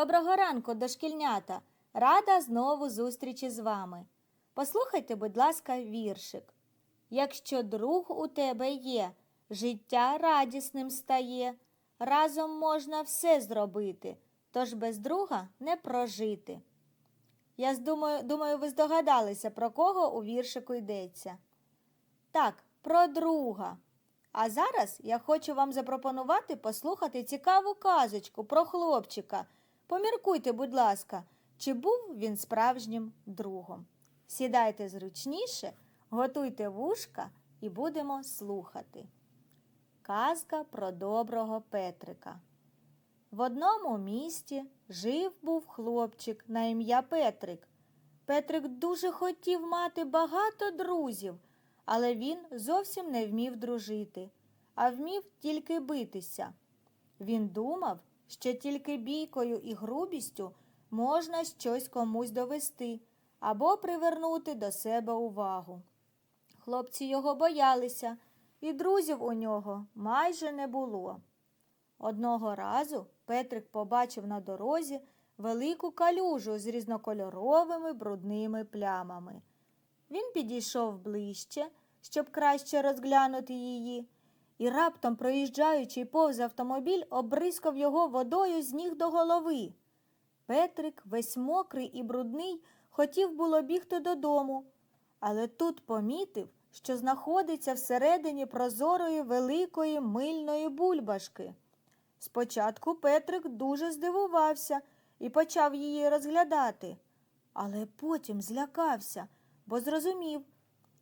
Доброго ранку, дошкільнята! Рада знову зустрічі з вами. Послухайте, будь ласка, віршик. Якщо друг у тебе є, життя радісним стає, разом можна все зробити, тож без друга не прожити. Я думаю, думаю, ви здогадалися, про кого у віршику йдеться. Так, про друга. А зараз я хочу вам запропонувати послухати цікаву казочку про хлопчика. Поміркуйте, будь ласка, чи був він справжнім другом. Сідайте зручніше, готуйте вушка і будемо слухати. Казка про доброго Петрика. В одному місті жив був хлопчик на ім'я Петрик. Петрик дуже хотів мати багато друзів, але він зовсім не вмів дружити, а вмів тільки битися. Він думав, що тільки бійкою і грубістю можна щось комусь довести або привернути до себе увагу. Хлопці його боялися, і друзів у нього майже не було. Одного разу Петрик побачив на дорозі велику калюжу з різнокольоровими брудними плямами. Він підійшов ближче, щоб краще розглянути її, і раптом, проїжджаючи повз автомобіль, обрискав його водою з ніг до голови. Петрик, весь мокрий і брудний, хотів було бігти додому, але тут помітив, що знаходиться всередині прозорої великої мильної бульбашки. Спочатку Петрик дуже здивувався і почав її розглядати, але потім злякався, бо зрозумів,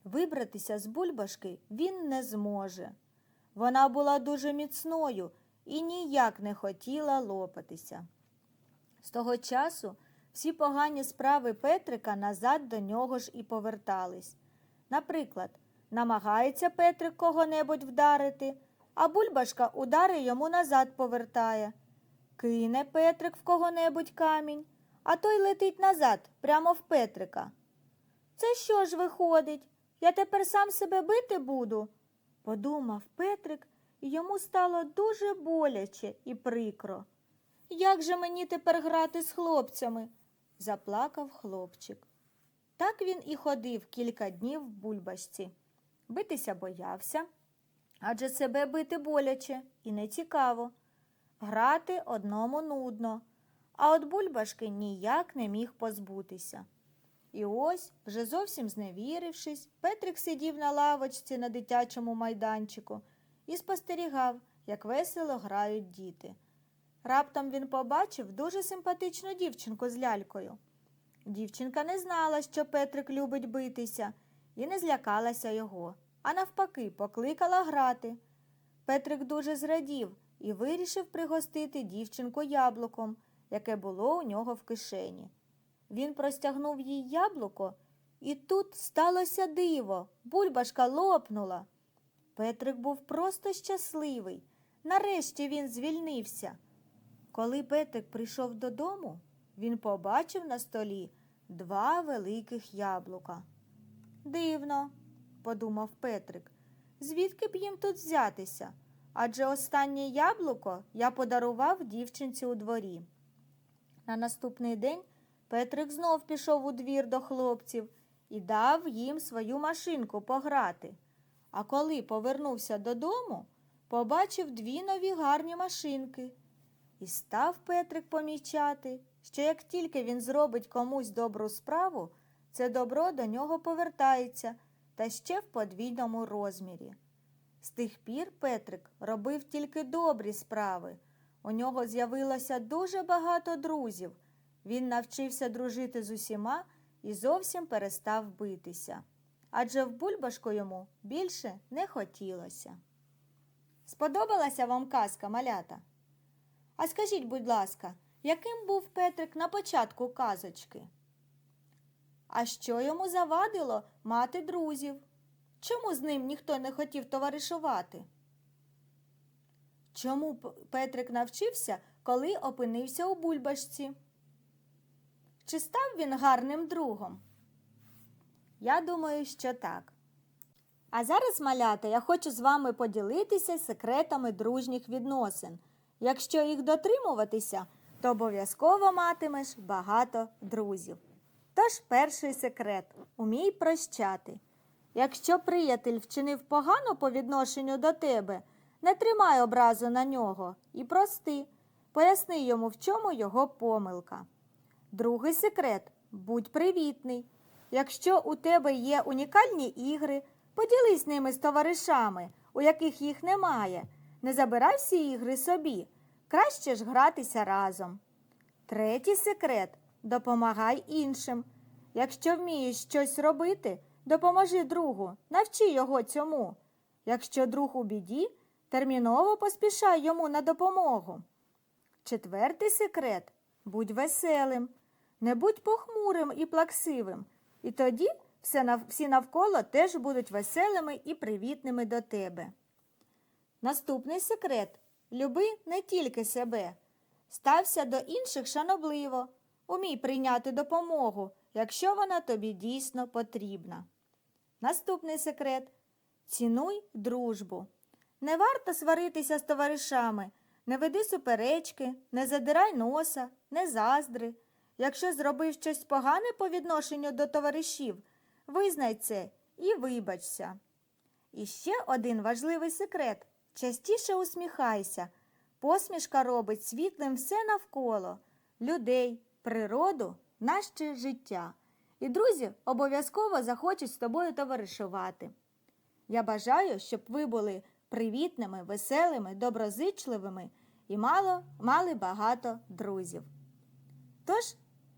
вибратися з бульбашки він не зможе. Вона була дуже міцною і ніяк не хотіла лопатися. З того часу всі погані справи Петрика назад до нього ж і повертались. Наприклад, намагається Петрик кого-небудь вдарити, а бульбашка удари йому назад повертає. Кине Петрик в кого-небудь камінь, а той летить назад, прямо в Петрика. Це що ж виходить? Я тепер сам себе бити буду? Подумав Петрик, йому стало дуже боляче і прикро. Як же мені тепер грати з хлопцями? заплакав хлопчик. Так він і ходив кілька днів в бульбашці. Битися боявся, адже себе бити боляче і не цікаво. Грати одному нудно, а от бульбашки ніяк не міг позбутися. І ось, вже зовсім зневірившись, Петрик сидів на лавочці на дитячому майданчику і спостерігав, як весело грають діти. Раптом він побачив дуже симпатичну дівчинку з лялькою. Дівчинка не знала, що Петрик любить битися, і не злякалася його, а навпаки, покликала грати. Петрик дуже зрадів і вирішив пригостити дівчинку яблуком, яке було у нього в кишені. Він простягнув їй яблуко, і тут сталося диво, бульбашка лопнула. Петрик був просто щасливий. Нарешті він звільнився. Коли Петрик прийшов додому, він побачив на столі два великих яблука. Дивно, подумав Петрик, звідки б їм тут взятися? Адже останнє яблуко я подарував дівчинці у дворі. На наступний день Петрик знов пішов у двір до хлопців і дав їм свою машинку пограти. А коли повернувся додому, побачив дві нові гарні машинки. І став Петрик помічати, що як тільки він зробить комусь добру справу, це добро до нього повертається та ще в подвійному розмірі. З тих пір Петрик робив тільки добрі справи. У нього з'явилося дуже багато друзів. Він навчився дружити з усіма і зовсім перестав битися. Адже в бульбашку йому більше не хотілося. Сподобалася вам казка, малята? А скажіть, будь ласка, яким був Петрик на початку казочки? А що йому завадило мати друзів? Чому з ним ніхто не хотів товаришувати? Чому Петрик навчився, коли опинився у бульбашці? Чи став він гарним другом? Я думаю, що так. А зараз, малята, я хочу з вами поділитися секретами дружніх відносин. Якщо їх дотримуватися, то обов'язково матимеш багато друзів. Тож перший секрет умій прощати. Якщо приятель вчинив погано по відношенню до тебе, не тримай образу на нього і прости, поясни йому, в чому його помилка. Другий секрет будь привітний. Якщо у тебе є унікальні ігри, поділись ними з товаришами, у яких їх немає. Не забирай всі ігри собі. Краще ж гратися разом. Третій секрет допомагай іншим. Якщо вмієш щось робити, допоможи другу, навчи його цьому. Якщо друг у біді, терміново поспішай йому на допомогу. Четвертий секрет будь веселим, не будь похмурим і плаксивим, і тоді всі навколо теж будуть веселими і привітними до тебе. Наступний секрет люби не тільки себе. Стався до інших шанобливо. Умій прийняти допомогу, якщо вона тобі дійсно потрібна. Наступний секрет цінуй дружбу. Не варто сваритися з товаришами, не веди суперечки, не задирай носа, не заздри. Якщо зробив щось погане по відношенню до товаришів, визнай це і вибачся. І ще один важливий секрет частіше усміхайся. Посмішка робить світлим все навколо людей, природу, наше життя. І друзі обов'язково захочуть з тобою товаришувати. Я бажаю, щоб ви були привітними, веселими, доброзичливими і мало, мали багато друзів. Тож,